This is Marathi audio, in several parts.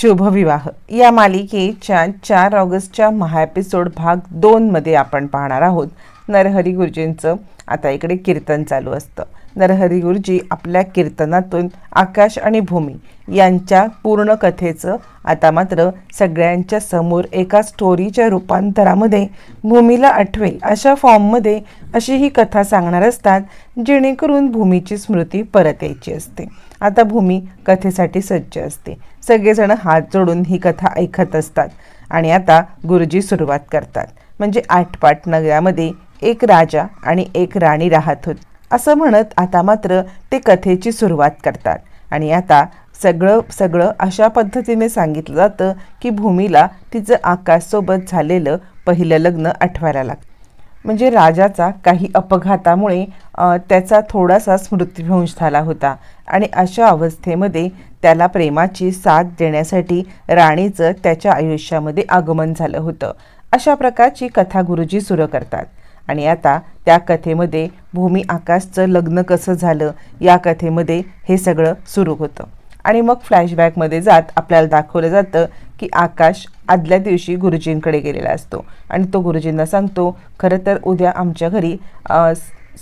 शुभविवाह. या मालिकेच्या चार ऑगस्टच्या महाएपिसोड भाग दोनमध्ये आपण पाहणार आहोत. नरहरी गुरुजींचं आता इकडे कीर्तन चालू असतं. नरहरी गुरुजी आपल्या कीर्तनातून आकाश आणि भूमी यांच्या पूर्ण कथेचं आता मात्र सगळ्यांच्या समोर एका स्टोरीच्या रूपांतरामध्ये भूमीला आठवेल अशा फॉर्ममध्ये अशी ही कथा सांगणार असतात जेणेकरून भूमीची स्मृती परत यायची असते. आता भूमी कथेसाठी सज्ज असते. सगळेजण हात जोडून ही कथा ऐकत असतात आणि आता गुरुजी सुरुवात करतात. म्हणजे आठपाट नगरामध्ये एक राजा आणि एक राणी राहत होत. असं म्हणत आता मात्र ते कथेची सुरुवात करतात. आणि आता सगळं सगळं अशा पद्धतीने सांगितलं जातं की भूमीला तिचं आकाशसोबत झालेलं पहिलं लग्न आठवायला लागतं. म्हणजे राजाचा काही अपघातामुळे त्याचा थोडासा स्मृतिभंश झाला होता. आणि अशा अवस्थेमध्ये त्याला प्रेमाची साथ देण्यासाठी राणीचं त्याच्या आयुष्यामध्ये आगमन झालं होतं. अशा प्रकारची कथा गुरुजी सुरू करतात. आणि आता त्या कथेमध्ये भूमी आकाशचं लग्न कसं झालं या कथेमध्ये हे सगळं सुरू होतं. आणि मग फ्लॅशबॅकमध्ये जात आपल्याला दाखवलं जातं की आकाश आदल्या दिवशी गुरुजींकडे गेलेला असतो. आणि तो गुरुजींना सांगतो खरं तर उद्या आमच्या घरी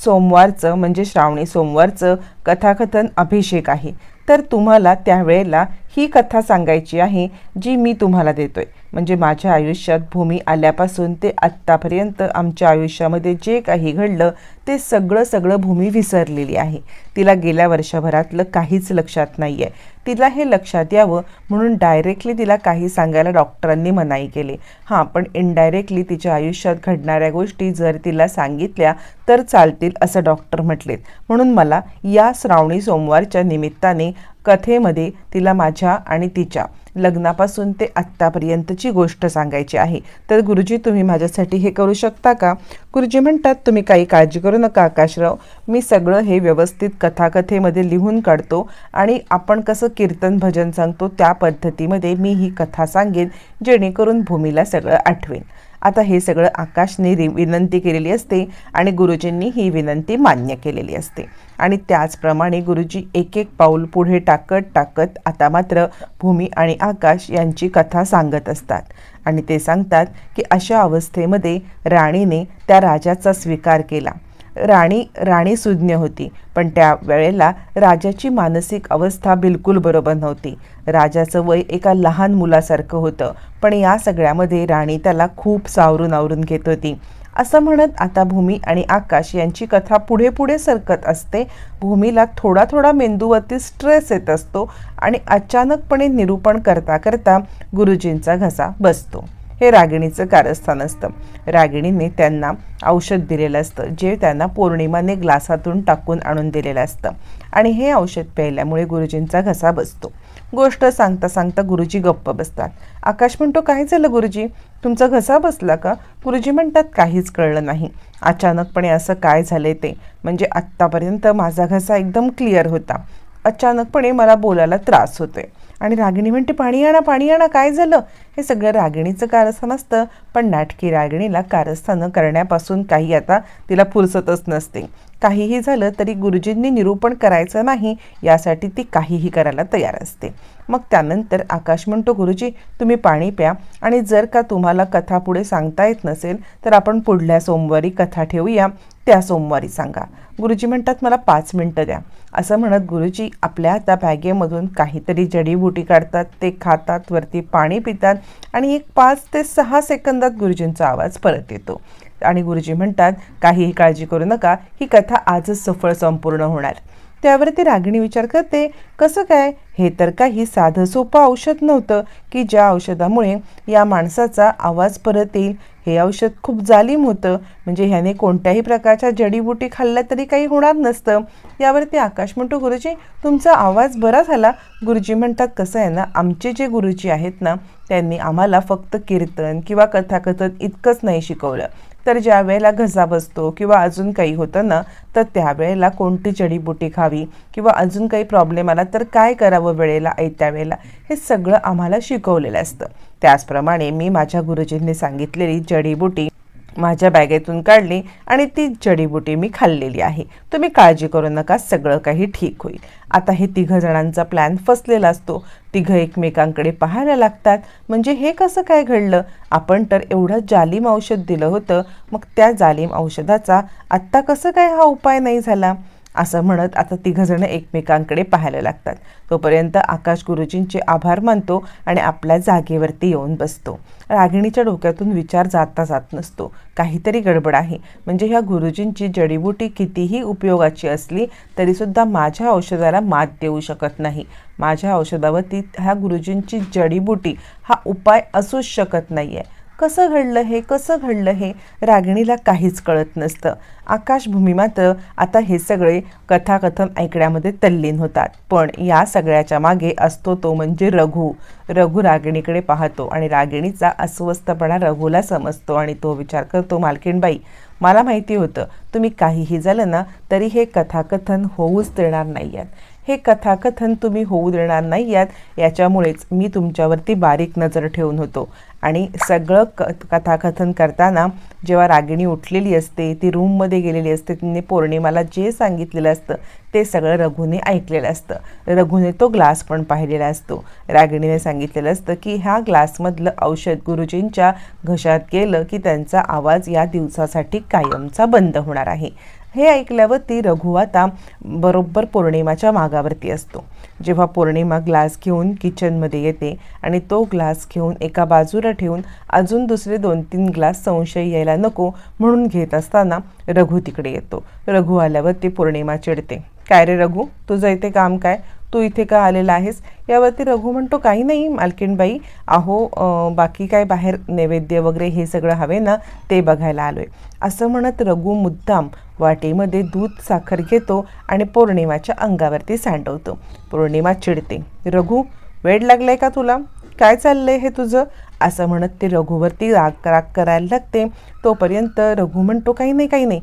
सोमवारचं म्हणजे श्रावणी सोमवारचं कथाकथन अभिषेक आहे. तर तुम्हाला त्यावेळेला ही कथा सांगायची आहे जी मी तुम्हाला देतोय. म्हणजे माझ्या आयुष्यात भूमी आल्यापासून ते आत्तापर्यंत आमच्या आयुष्यामध्ये जे काही घडलं ते सगळं सगळं भूमी विसरलेली आहे. तिला गेल्या वर्षभरातलं काहीच लक्षात नाही आहे तिला हे लक्षात यावं म्हणून डायरेक्टली तिला काही सांगायला डॉक्टरांनी मनाई केली. हां पण इनडायरेक्टली तिच्या आयुष्यात घडणाऱ्या गोष्टी जर तिला सांगितल्या तर चालतील असं डॉक्टर म्हटलेत. म्हणून मला या श्रावणी सोमवारच्या निमित्ताने कथेमध्ये तिला माझ्या आणि तिच्या लग्नापासून ते आत्तापर्यंतची गोष्ट सांगायची आहे. तर गुरुजी तुम्ही माझ्यासाठी हे करू शकता का? गुरुजी म्हणतात तुम्ही काही काळजी करू नका आकाशराव. मी सगळं हे व्यवस्थित कथाकथेमध्ये लिहून काढतो आणि आपण कसं कीर्तन भजन सांगतो त्या पद्धतीमध्ये मी ही कथा सांगेन जेणेकरून भूमीला सगळं आठवेन. आता हे सगळं आकाशने रि विनंती केलेली असते आणि गुरुजींनी ही विनंती मान्य केलेली असते. आणि त्याचप्रमाणे गुरुजी एक एक पाऊल पुढे टाकत टाकत आता मात्र भूमी आणि आकाश यांची कथा सांगत असतात. आणि ते सांगतात की अशा अवस्थेमध्ये राणीने त्या राजाचा स्वीकार केला. राणी राणी सुज्ञ होती. पण त्या वेळेला राजाची मानसिक अवस्था बिलकुल बरोबर नव्हती. राजाचं वय एका लहान मुलासारखं होतं. पण या सगळ्यामध्ये राणी त्याला खूप सावरून आवरून घेत होती. असं म्हणत आता भूमी आणि आकाश यांची कथा पुढे पुढे सरकत असते. भूमीला थोडा थोडा मेंदूवरती स्ट्रेस येत असतो आणि अचानकपणे निरूपण करता करता गुरुजींचा घसा बसतो. हे रागिणीचं कारस्थान असतं. रागिणीने त्यांना औषध दिलेलं असतं जे त्यांना पौर्णिमाने ग्लासातून टाकून आणून दिलेलं असतं. आणि हे औषध प्यायल्यामुळे गुरुजींचा घसा बसतो. गोष्ट सांगता सांगता गुरुजी गप्प बसतात. आकाश म्हणतो काय झालं गुरुजी? तुमचा घसा बसला का? गुरुजी म्हणतात काहीच कळलं नाही. अचानकपणे असं काय झालं ते? म्हणजे आत्तापर्यंत माझा घसा एकदम क्लिअर होता. अचानकपणे मला बोलायला त्रास होतोय. आणि रागिणी म्हणते पाणी आणा पाणी आणा काय झालं? हे सगळं रागिणीचं कारस्थान असतं. पण नाटकी रागिणीला कारस्थानं करण्यापासून काही आता तिला फुरसतच नसते. काहीही झालं तरी गुरुजींनी निरूपण करायचं नाही यासाठी ती काहीही करायला तयार असते. मग त्यानंतर आकाश म्हणतो गुरुजी तुम्ही पाणी प्या आणि जर का तुम्हाला कथा पुढे सांगता येत नसेल तर आपण पुढल्या सोमवारी कथा ठेवूया त्या सोमवारी सांगा. गुरुजी म्हणतात मला पाच मिनटं द्या. असं म्हणत गुरुजी आपल्या त्या बॅगेमधून काहीतरी जडीबुटी काढतात ते खातात वरती पाणी पितात आणि एक पाच ते सहा सेकंदात गुरुजींचा आवाज परत येतो. आणि गुरुजी म्हणतात काहीही काळजी करू नका ही कथा आजच सफळ संपूर्ण होणार. त्यावरती रागिणी विचार करते कसं काय? हे तर काही साधं सोपं औषध नव्हतं की ज्या औषधामुळे या माणसाचा आवाज परत येईल. हे औषध खूप जालीम होतं. म्हणजे ह्याने कोणत्याही प्रकारच्या जडीबुटी खाल्ल्या तरी काही होणार नसतं. यावरती आकाश म्हणतो गुरुजी तुमचा आवाज बरा झाला. गुरुजी म्हणतात कसं आहे ना आमचे जे गुरुजी आहेत ना त्यांनी आम्हाला फक्त कीर्तन किंवा कथाकथन इतकंच नाही शिकवलं. तर ज्या वेळेला घसा बसतो किंवा अजून काही होतं ना तर त्यावेळेला कोणती जडीबुटी खावी किंवा अजून काही प्रॉब्लेम आला तर काय करावं वेळेला ऐत्या वेळेला हे सगळं आम्हाला शिकवलेलं असतं. त्याचप्रमाणे मी माझ्या गुरुजींनी सांगितलेली जडीबुटी माझ्या बॅगेतून काढली आणि ती जडीबुटी मी खाल्लेली आहे. तुम्ही काळजी करू नका सगळं काही ठीक होईल. आता हे तिघं जणांचा प्लॅन फसलेला असतो. तिघं एकमेकांकडे पाहायला लागतात. म्हणजे हे कसं काय घडलं? आपण तर एवढं जालीम औषध दिलं होतं. मग त्या जालीम औषधाचा आत्ता कसं काय हा उपाय नाही झाला? असं म्हणत आता तिघंजणं एकमेकांकडे पाहायला लागतात. तोपर्यंत आकाश गुरुजींचे आभार मानतो आणि आपल्या जागेवरती येऊन बसतो. रागिणीच्या डोक्यातून विचार जाता जात नसतो. काहीतरी गडबड आहे. म्हणजे ह्या गुरुजींची जडीबुटी कितीही उपयोगाची असली तरीसुद्धा माझ्या औषधाला मात देऊ शकत नाही. माझ्या औषधावरती ह्या गुरुजींची जडीबुटी हा उपाय असूच शकत नाही आहे कसं घडलं हे कसं घडलं हे रागिणीला काहीच कळत नसतं. आकाशभूमी मात्र आता हे सगळे कथाकथन ऐकण्यामध्ये तल्लीन होतात. पण या सगळ्याच्या मागे असतो तो म्हणजे रघु. रघु रागिणीकडे पाहतो आणि रागिणीचा अस्वस्थपणा रघुला समजतो आणि तो विचार करतो मालकीणबाई मला माहिती होतं तुम्ही काहीही झालं ना तरी हे कथाकथन होऊच देणार नाही आहेत हे कथाकथन तुम्ही होऊ देणार नाही यात याच्यामुळेच मी तुमच्यावरती बारीक नजर ठेवून होतो. आणि सगळं क कथाकथन करताना जेव्हा रागिणी उठलेली असते ती रूममध्ये गेलेली असते तिने पौर्णिमाला जे सांगितलेलं असतं ते सगळं रघुने ऐकलेलं असतं. रघुने तो ग्लास पण पाहिलेला असतो. रागिणीने सांगितलेलं असतं की ह्या ग्लासमधलं औषध गुरुजींच्या घशात गेलं की त्यांचा आवाज या दिवसासाठी कायमचा बंद होणार आहे. हे ऐकल्यावर ती रघु आता बरोबर पौर्णिमाच्या मागावरती असतो. जेव्हा पौर्णिमा ग्लास घेऊन किचनमध्ये येते आणि तो ग्लास घेऊन एका बाजूला ठेवून अजून दुसरे दोन तीन ग्लास संशय यायला नको म्हणून घेत असताना रघु तिकडे येतो. रघु आल्यावर ती पौर्णिमा चिडते. काय रे रघु? तुझं इथे काम काय? तू इथे का आलेला आहेस? यावरती रघु म्हणतो काही नाही मालकीणबाई. अहो बाकी काय बाहेर नैवेद्य वगैरे हे सगळं हवे ना ते बघायला आलो आहे असं म्हणत रघु मुद्दाम वाटेमध्ये दूध साखर घेतो आणि पौर्णिमाच्या अंगावरती सांडवतो. पौर्णिमा चिडते. रघु वेळ लागलाय का तुला? काय चाललंय हे तुझं? असं म्हणत ते रघुवरती राग राग करायला लागते. तोपर्यंत रघु म्हणतो काही नाही काही नाही.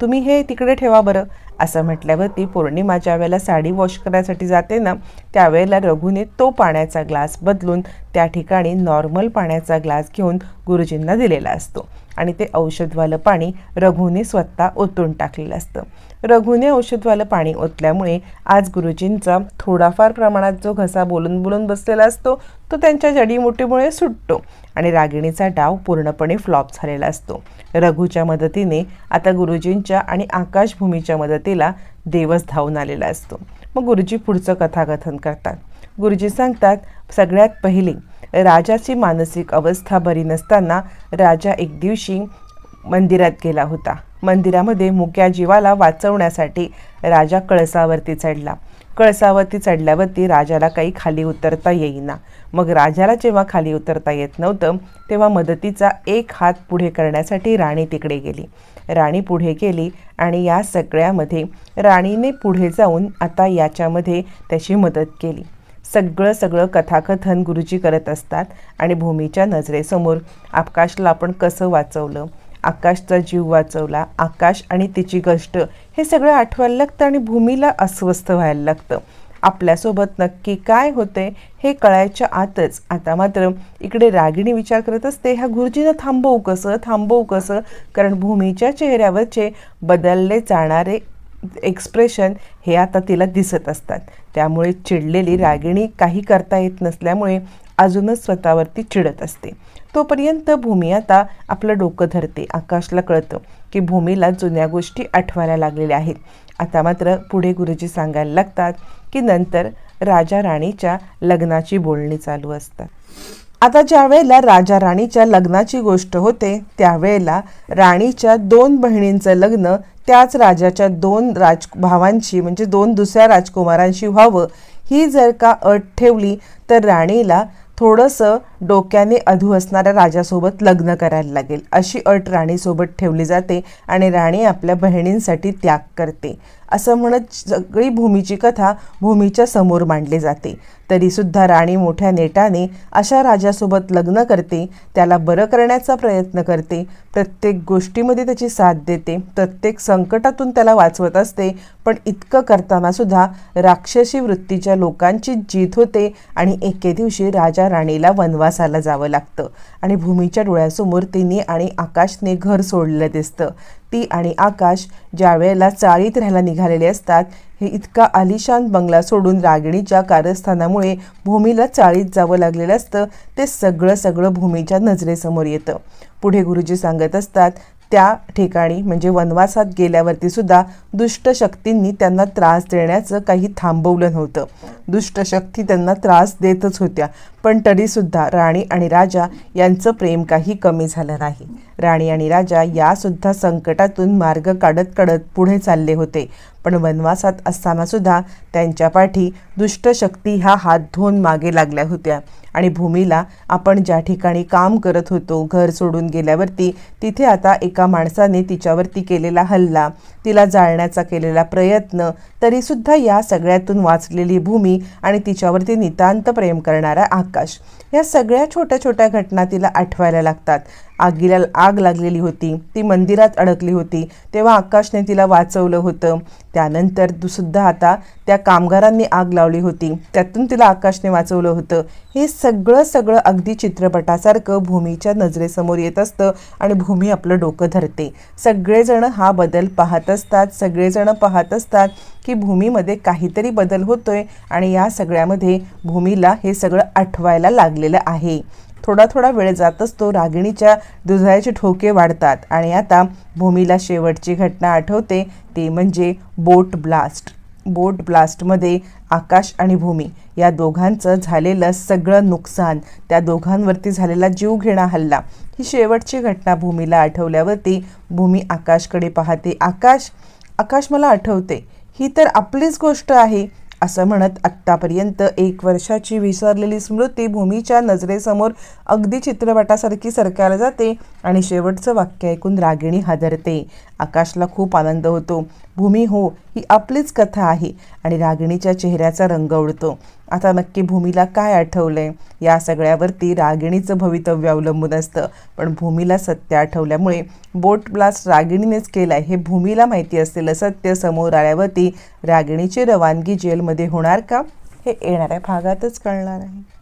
तुम्ही हे तिकडे ठेवा बरं. असं म्हटल्यावरती पौर्णिमा ज्या वेळेला साडी वॉश करायसाठी जाते ना त्यावेळेला रघुने तो पाण्याचा ग्लास बदलून त्या ठिकाणी नॉर्मल पाण्याचा ग्लास घेऊन गुरुजींना दिलेला असतो. आणि ते औषधवालं पाणी रघुने स्वतः ओतून टाकलेलं असतं. रघुने औषधवालं पाणी ओतल्यामुळे आज गुरुजींचा थोडाफार प्रमाणात जो घसा बोलून बोलून बसलेला असतो तो त्यांच्या जडीमुटीमुळे सुटतो आणि रागिणीचा डाव पूर्णपणे फ्लॉप झालेला असतो. रघूच्या मदतीने आता गुरुजींच्या आणि आकाशभूमीच्या मदतीला देवस धावून आलेला असतो. मग गुरुजी पुढचं कथाकथन करतात. गुरुजी सांगतात सगळ्यात पहिली राजाची मानसिक अवस्था बरी नसताना राजा एक दिवशी मंदिरात गेला होता. मंदिरामध्ये मुक्या जीवाला वाचवण्यासाठी राजा कळसावरती चढला. कळसावरती चढल्यावरती राजाला काही खाली उतरता येईना. मग राजाला जेव्हा खाली उतरता येत नव्हतं तेव्हा मदतीचा एक हात पुढे करण्यासाठी राणी तिकडे गेली. राणी पुढे गेली आणि या सगळ्यामध्ये राणीने पुढे जाऊन आता याच्यामध्ये त्याची मदत केली. सगळं सगळं कथाकथन गुरुजी करत असतात आणि भूमीच्या नजरेसमोर आकाशला आपण कसं वाचवलं? आकाशचा जीव वाचवला आकाश आणि तिची गोष्ट हे सगळं आठवायला लागतं आणि भूमीला अस्वस्थ व्हायला लागतं. आपल्यासोबत नक्की काय होते हे कळायच्या आतच. आता मात्र इकडे रागिणी विचार करत असते ह्या गुरुजीनं थांबवू कसं? थांबवू कसं? कारण भूमीच्या चेहऱ्यावरचे बदलले जाणारे एक्सप्रेशन हे आता तिला दिसत असतात. त्यामुळे चिडलेली रागिणी काही करता येत नसल्यामुळे अजूनच स्वतःवरती चिडत असते. तोपर्यंत भूमी आता आपलं डोकं धरते आकाशला कळतं की भूमीला जुन्या गोष्टी आठवायला लागलेल्या आहेत. आता मात्र पुढे गुरुजी सांगायला लागतात की नंतर राजा राणीच्या लग्नाची बोलणी चालू असतात. आता ज्या वेळेला राजा राणीच्या लग्नाची गोष्ट होते त्यावेळेला राणीच्या दोन बहिणींचं लग्न त्याच राजाच्या दोन राज भावांशी म्हणजे दोन दुसऱ्या राजकुमारांशी व्हावं ही जर का अट ठेवली तर राणीला थोडंसं डोक्याने अधू असणाऱ्या राजासोबत लग्न करायला लागेल. अशी अट राणीसोबत ठेवली जाते आणि राणी आपल्या बहिणींसाठी त्याग करते. असं म्हणत सगळी भूमीची कथा भूमीच्या समोर मांडली जाते. तरीसुद्धा राणी मोठ्या नेटाने अशा राजासोबत लग्न करते त्याला बरं करण्याचा प्रयत्न करते प्रत्येक गोष्टीमध्ये त्याची साथ देते प्रत्येक संकटातून त्याला वाचवत असते पण इतकं करताना सुद्धा राक्षसी वृत्तीच्या लोकांची जीत होते आणि एके दिवशी राजा राणीला वनवासाला जावं लागतं आणि भूमीच्या डोळ्यासमोर तिने आणि आकाशने घर सोडलेलं दिसतं. ती आणि आकाश ज्या वेळेला चाळीत राहायला निघालेले असतात हे इतका आलिशान बंगला सोडून रागिणीच्या कारस्थानामुळे भूमीला चाळीत जावं लागलेलं असतं ते सगळं सगळं भूमीच्या नजरेसमोर येतं. पुढे गुरुजी सांगत असतात त्या ठिकाणी म्हणजे वनवासात गेल्यावरती सुद्धा दुष्ट शक्तींनी त्यांना त्रास देण्याचं काही थांबवलं नव्हतं. दुष्ट शक्ती त्यांना त्रास देतच होत्या. पण तरीसुद्धा राणी आणि राजा यांचं प्रेम काही कमी झालं नाही. राणी आणि राजा यासुद्धा संकटातून मार्ग काढत काढत पुढे चालले होते. पण वनवासात असतानासुद्धा त्यांच्या पाठी दुष्टशक्ती ह्या हात धुवून मागे लागल्या होत्या. आणि भूमीला आपण ज्या ठिकाणी काम करत होतो घर सोडून गेल्यावरती तिथे आता एका माणसाने तिच्यावरती केलेला हल्ला तिला जाळण्याचा केलेला प्रयत्न तरीसुद्धा या सगळ्यातून वाचलेली भूमी आणि तिच्यावरती नितांत प्रेम करणारा आकाश. या सगळ्या छोट्या छोट्या घटना तिला आठवायला लागतात. आगीला आग लागलेली होती. ती मंदिरात अडकली होती. तेव्हा आकाशने तिला वाचवलं होतं. त्यानंतर सुद्धा आता त्या कामगारांनी आग लावली होती. त्यातून तिला आकाशने वाचवलं होतं. हे सगळं सगळं अगदी चित्रपटासारखं भूमीच्या नजरेसमोर येत असतं आणि भूमी आपलं डोकं धरते. सगळेजण हा बदल पाहत असतात. सगळेजण पाहत असतात की भूमीमध्ये काहीतरी बदल होतोय आणि या सगळ्यामध्ये भूमीला हे सगळं आठवायला लागलेलं आहे. थोडा थोडा वेळ जात असतो रागिणीच्या दुधाचे ठोके वाढतात आणि आता भूमीला शेवटची घटना आठवते ती म्हणजे बोट ब्लास्ट. बोट ब्लास्टमध्ये आकाश आणि भूमी या दोघांचं झालेलं सगळं नुकसान त्या दोघांवरती झालेला जीवघेणा हल्ला ही शेवटची घटना भूमीला आठवल्यावरती भूमी आकाशकडे पाहते. आकाश आकाश मला आठवते. ही तर आपलीच गोष्ट आहे. असं म्हणत आत्तापर्यंत एक वर्षाची विसरलेली स्मृती भूमीच्या नजरेसमोर अगदी चित्रपटासारखी सरकायला जाते आणि शेवटचं वाक्य ऐकून रागिणी हादरते. आकाशला खूप आनंद होतो. भूमी हो ही आपलीच कथा आहे आणि रागिणीच्या चेहऱ्याचा रंग उडतो. आता नक्की भूमीला काय आठवलंय? या सगळ्यावरती रागिणीचं भवितव्य अवलंबून असतं. पण भूमीला सत्य आठवल्यामुळे बोट ब्लास्ट रागिणीनेच केलाय हे भूमीला माहिती असलेलं सत्य समोर आल्यावरती रागिणीची रवानगी जेलमध्ये होणार का? हे येणाऱ्या भागातच कळणार आहे.